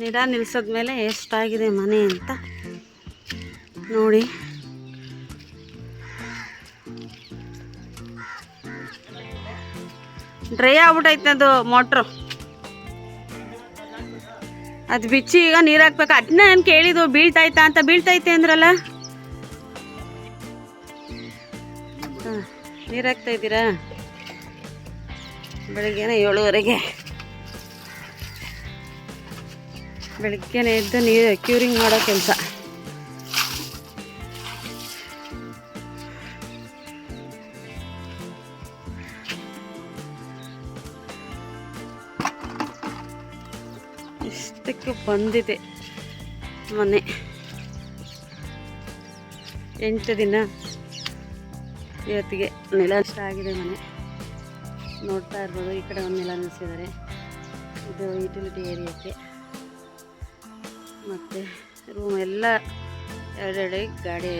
ನೀರ ನಿಲ್ಸಿದ್ಮೇಲೆ ಎಷ್ಟಾಗಿದೆ ಮನೆ ಅಂತ ನೋಡಿ. ಡ್ರೈ ಆಗ್ಬಿಟ್ಟೈತೆ ಅದು ಮೋಟ್ರು. ಅದು ಬಿಚ್ಚಿ ಈಗ ನೀರು ಹಾಕ್ಬೇಕು. ಅದನ್ನ ನಾನು ಕೇಳಿದ್ದು? ಬೀಳ್ತೈತಾ ಅಂತ ಬೀಳ್ತೈತೆ ಅಂದ್ರಲ್ಲ? ನೀರು ಹಾಕ್ತಾ ಇದ್ದೀರಾ? ಬೆಳಿಗ್ಗೆನೆ ಏಳುವರೆಗೆ. ಬೆಳಿಗ್ಗೆನೆ ಎದ್ದು ನೀರು ಕ್ಯೂರಿಂಗ್ ಮಾಡೋ ಕೆಲಸ. ಇಷ್ಟಕ್ಕೆ ಬಂದಿದೆ ಮನೆ. ಎಂಟು ದಿನ ಇವತ್ತಿಗೆ ನೆಲ ಇಷ್ಟ ಆಗಿದೆ ಮನೆ. ನೋಡ್ತಾ ಇರ್ಬೋದು, ಈ ಕಡೆ ಒಂದು ನೆಲ ನಿಲ್ಲಿಸಿದ್ದಾರೆ ಇದು ಯುಟಿಲಿಟಿ ಏರಿಯಾಕ್ಕೆ ಮತ್ತು ರೂಮ್ ಎಲ್ಲ ಎರಡೆರಡು ಗಾಡಿ,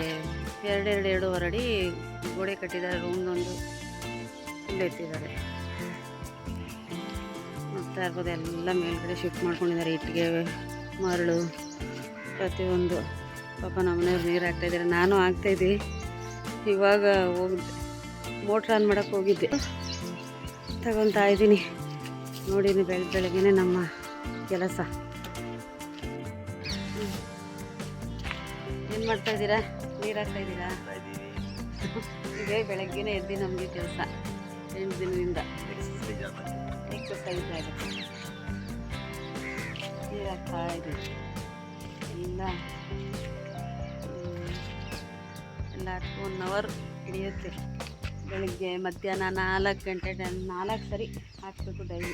ಎರಡೆರಡು ಎರಡೂವರೆ ಅಡಿ ಗೋಡೆ ಕಟ್ಟಿದ್ದಾರೆ ರೂಮ್ನೊಂದು ಇಟ್ಟಿದ್ದಾರೆ. ಮತ್ತು ಇರ್ಬೋದು ಎಲ್ಲ ಮೇಲ್ಗಡೆ ಶಿಫ್ಟ್ ಮಾಡ್ಕೊಂಡಿದ್ದಾರೆ, ಇಟ್ಟಿಗೆ, ಮರಳು, ಪ್ರತಿಯೊಂದು. ಪಾಪ ನಮ್ಮನೆಯವ್ರು ನೀರು ಹಾಕ್ತಾಯಿದ್ದಾರೆ ನಾನು ಹಾಕ್ತಾಯಿದ್ದೆ ಇವಾಗ ಹೋಗಿದ್ದೆ ಮೋಟ್ರ್ ಆನ್ ಮಾಡೋಕ್ಕೆ ಹೋಗಿದ್ದೆ. ತಗೊತಾ ಇದ್ದೀನಿ. ನೋಡಿ ಬೆಳಗ್ಗೆ ಬೆಳಗ್ಗೆನೇ ನಮ್ಮ ಕೆಲಸ. ಏನು ಮಾಡ್ತಾ ಇದ್ದೀರಾ? ನೀರು ಹಾಕ್ತಾ ಇದ್ದೀರಾ? ಇದೇ ಬೆಳಗ್ಗೆನೆ ಎದ್ದು ನಮಗೆ ಕೆಲಸ. ಎಂಟು ದಿನದಿಂದ. ಎಕ್ಸಸೈಸ್ ಆಗುತ್ತೆ ನೀರು ಹಾಕ್ತಾ ಇದ್ದೀವಿ ಎಲ್ಲ ಒನ್ ಅವರ್ ಹಿಡಿಯುತ್ತೆ. ಬೆಳಿಗ್ಗೆ ಮಧ್ಯಾಹ್ನ ನಾಲ್ಕು ಗಂಟೆ ಟೈಮ್ ನಾಲ್ಕು ಸರಿ ಹಾಕಬೇಕು ಡೈಲಿ.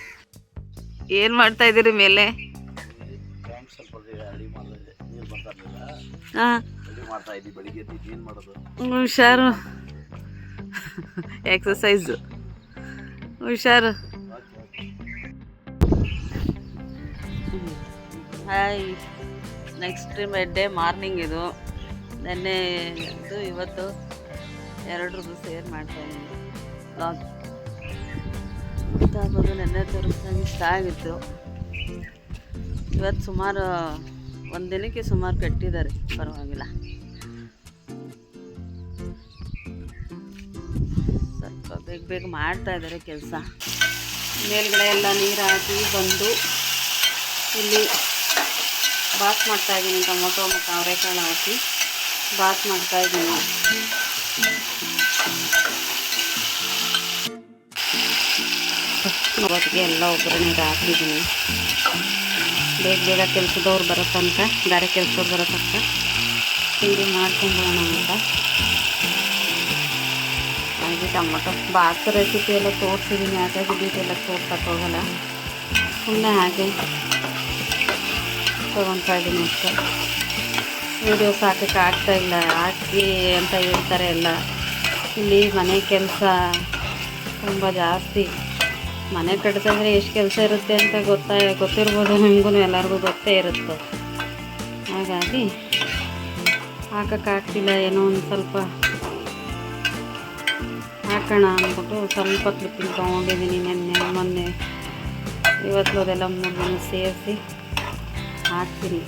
ಏನು ಮಾಡ್ತಾ ಇದ್ದೀರಿ ಮೇಲೆ? ಹಾಂ. ಮಾಡ್ತಾ ಬೆಳಿಗ್ಗೆ ಏನು ಮಾಡೋದು? ಹುಷಾರು. ಎಕ್ಸಸೈಸು ಹುಷಾರು. Hi next med day morning ಇದು. ನೆನ್ನೆ ಇದು, ಇವತ್ತು ಎರಡರದ್ದು ಸೇರ್ ಮಾಡ್ತಾ ಇದ್ದೀನಿ. ಬ್ಲಾಗ್ ಗೊತ್ತಾಗೋದು ನೆನ್ನೆ ತೋರಿಸ್ದಂಗೆ ಇಷ್ಟ ಆಗಿತ್ತು. ಇವತ್ತು ಸುಮಾರು, ಒಂದು ದಿನಕ್ಕೆ ಸುಮಾರು ಕಟ್ಟಿದ್ದಾರೆ. ಪರವಾಗಿಲ್ಲ. ಸ್ವಲ್ಪ ಬೇಗ ಬೇಗ ಮಾಡ್ತಾ ಇದ್ದಾರೆ ಕೆಲಸ. ಮೇಲ್ಗಡೆ ಎಲ್ಲ ನೀರು ಹಾಕಿ ಬಂದು ಇಲ್ಲಿ ಬಾತ್ ಮಾಡ್ತಾ ಇದ್ದೀನಿ ಟೊಮೊಟೊ ಮತ್ತು ಅವರೆಕಾಳು ಹಾಕಿ ಬಾತ್ ಮಾಡ್ತಾ ಇದ್ದೀನಿ. ಅವತ್ತಿಗೆ ಎಲ್ಲ ಒಗ್ಗರಣೆಗೆ ಹಾಕಿದ್ದೀನಿ. ಬೇಗ ಬೇಗ ಕೆಲಸದವ್ರು ಬರೋ ತನಕ ಬೇರೆ ಕೆಲಸದವ್ರು ಬರೋ ತನಕ ತಿಂಡಿ ಮಾಡ್ಕೊಂಬೋಣ ಅಂತ. ಟೊಮೊಟೊ ಬಾತ್ ರೆಸಿಪಿ ಎಲ್ಲ ತೋರಿಸಿದ್ದೀನಿ ಹಾಗಾಗಿ ಡೀಟೇಲ್ ತೋರ್ಸಕ್ಕೆ ಹೋಗಲ್ಲ. ಸುಮ್ಮನೆ ಹಾಗೆ ತೊಗೊತಾ ಇದ್ದೀನಿ ಅಷ್ಟೇ. ವೀಡಿಯೋಸ್ ಆಗ್ತಾ ಇಲ್ಲ, ಹಾಕಿ ಅಂತ ಹೇಳ್ತಾರೆ ಎಲ್ಲ. ಇಲ್ಲಿ ಮನೆ ಕೆಲಸ ತುಂಬ ಜಾಸ್ತಿ. ಮನೆ ಕಟ್ಟಿದ್ರೆ ಎಷ್ಟು ಕೆಲಸ ಇರುತ್ತೆ ಅಂತ ಗೊತ್ತಾ, ಗೊತ್ತಿರ್ಬೋದು ನಿಮಗೂ ಎಲ್ಲರಿಗೂ ಗೊತ್ತೇ ಇರುತ್ತೆ. ಹಾಗಾಗಿ ಹಾಕೋಕ್ಕಾಗ್ತಿಲ್ಲ ಏನೋ ಒಂದು ಸ್ವಲ್ಪ ಹಾಕೋಣ ಅಂದ್ಬಿಟ್ಟು ಸ್ವಲ್ಪ ಕ್ಲಿಪ್ಪಿಂಗ್ ತೊಗೊಂಡಿದ್ದೀನಿ ನೆನ್ನೆ, ಮೊನ್ನೆ. ಇವತ್ತು ಅದೆಲ್ಲ ಮೂರನ್ನು ಸೇರಿಸಿ ಹಾಕ್ತೀನಿ.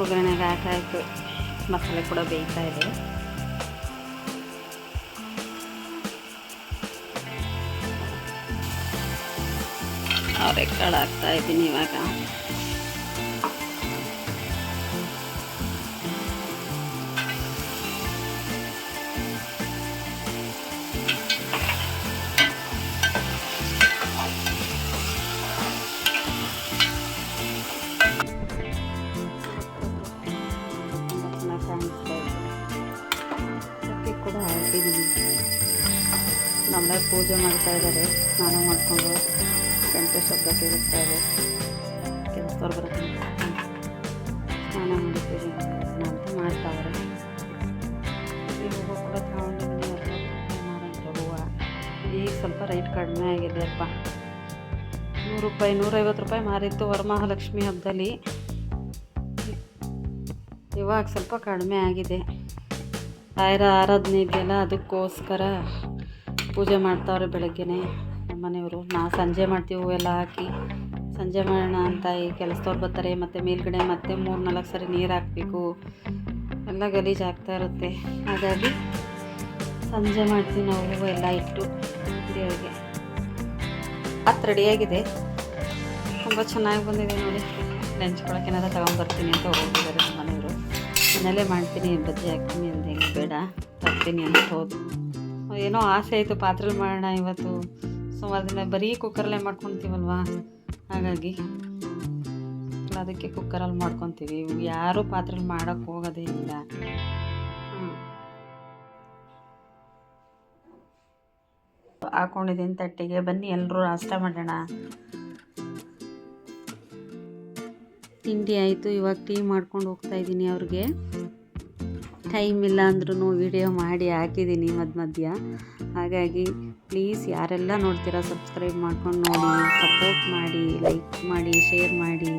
ಒಗ್ಗರಣೆಗೆ ಹಾಕಾಯಿತು ಮಸಾಲೆ ಕೂಡ ಬೇಯ್ತಾ ಇದೆ. ಅವರೆಕಾಳು ಹಾಕ್ತಾ ಇದ್ದೀನಿ ಇವಾಗ. ಕೂಡ ಹಾಕಿದ್ದೀನಿ ನಮ್ಮನೆ ಪೂಜೆ ಮಾಡ್ತಾ ಇದ್ದಾರೆ. ಸ್ನಾನ ಮಾಡಿಕೊಂಡು ಗಂಟೆ ಶಬ್ದ ಕೇಳಿಸ್ತಾ ಇದೆ. ಕೆಲಸದವ್ರು ಬರುತ್ತೆ ಸ್ನಾನ ಮಾಡಿ ಪೂಜೆ ಮಾಡ್ತಾ ಮಾಡ್ತಾವ್ರೆ ಈಗ ಸ್ವಲ್ಪ ರೈಟ್ ಕಡಿಮೆ ಆಗಿದೆಯಪ್ಪ. ನೂರು ರೂಪಾಯಿ, ನೂರೈವತ್ತು ರೂಪಾಯಿ ಮಾರಿತ್ತು ವರಮಹಾಲಕ್ಷ್ಮಿ ಹಬ್ಬದಲ್ಲಿ. ಇವಾಗ ಸ್ವಲ್ಪ ಕಡಿಮೆ ಆಗಿದೆ. ಆಯ್ರ ಆರಾಧನೆ ಇದೆಯಲ್ಲ ಅದಕ್ಕೋಸ್ಕರ ಪೂಜೆ ಮಾಡ್ತಾವ್ರೆ ಬೆಳಗ್ಗೆನೆ ನಮ್ಮ ಮನೆಯವರು. ನಾ ಸಂಜೆ ಮಾಡ್ತೀವಿ ಹೂವೆಲ್ಲ ಹಾಕಿ. ಸಂಜೆ ಮಾಡೋಣ ಅಂತ ಈ ಕೆಲಸದವ್ರು ಬರ್ತಾರೆ. ಮತ್ತು ಮೇಲ್ಗಡೆ ಮತ್ತೆ ಮೂರು ನಾಲ್ಕು ಸರಿ ನೀರು ಹಾಕಬೇಕು. ಎಲ್ಲ ಗಲೀಜು ಆಗ್ತಾ ಇರುತ್ತೆ. ಹಾಗಾಗಿ ಸಂಜೆ ಮಾಡ್ತೀವಿ ನಾವು ಹೂವು ಎಲ್ಲ ಇಟ್ಟು ದೇವರಿಗೆ. ಅದು ರೆಡಿಯಾಗಿದೆ ತುಂಬ ಚೆನ್ನಾಗಿ ಬಂದಿದೆ ನೋಡಿ. ನೆಂಚ್ಕೊಳಕ್ಕೆ ಏನಾದ್ರು ತಗೊಂಬರ್ತೀನಿ ಅಂತ ಹೋಗಿದ್ದಾರೆ ನಮ್ಮ ಮನೆಯವರು. ಮನೇಲೇ ಮಾಡ್ತೀನಿ ಬಜ್ಜಿ ಹಾಕ್ತೀನಿ ಅಂದೆ ಹೆಂಗೆ ಬೇಡ, ತರ್ತೀನಿ ಅಂತ ಹೋದ್ರು ಏನೋ ಆಸೆ ಆಯಿತು ಪಾತ್ರೆಲಿ ಮಾಡೋಣ ಇವತ್ತು. ಸೊ ದಿನ ಬರೀ ಕುಕ್ಕರಲ್ಲೇ ಮಾಡ್ಕೊತೀವಲ್ವಾ? ಹಾಗಾಗಿ ಅದಕ್ಕೆ ಕುಕ್ಕರಲ್ಲಿ ಮಾಡ್ಕೊತೀವಿ. ಯಾರೂ ಪಾತ್ರೆಲಿ ಮಾಡೋಕ್ಕೆ ಹೋಗೋದೇ ಇಲ್ಲ. ಹಾಕೊಂಡಿದ್ದೀನಿ ತಟ್ಟಿಗೆ. ಬನ್ನಿ, ಎಲ್ಲರೂ ನಾಷ್ಟ ಮಾಡೋಣ. ತಿಂಡಿ ಆಯಿತು, ಇವಾಗ ಟೀ ಮಾಡ್ಕೊಂಡು ಹೋಗ್ತಾ ಇದ್ದೀನಿ ಅವ್ರಿಗೆ. ಟೈಮ್ ಇಲ್ಲ ಅಂದ್ರೂ ವಿಡಿಯೋ ಮಾಡಿ ಹಾಕಿದ್ದೀನಿ ಮಧ್ಯ ಮಧ್ಯ. ಹಾಗಾಗಿ ಪ್ಲೀಸ್ ಯಾರೆಲ್ಲ ನೋಡ್ತೀರಾ ಸಬ್ಸ್ಕ್ರೈಬ್ ಮಾಡ್ಕೊಂಡು ನೋಡಿ, ಸಪೋರ್ಟ್ ಮಾಡಿ, ಲೈಕ್ ಮಾಡಿ, ಶೇರ್ ಮಾಡಿ.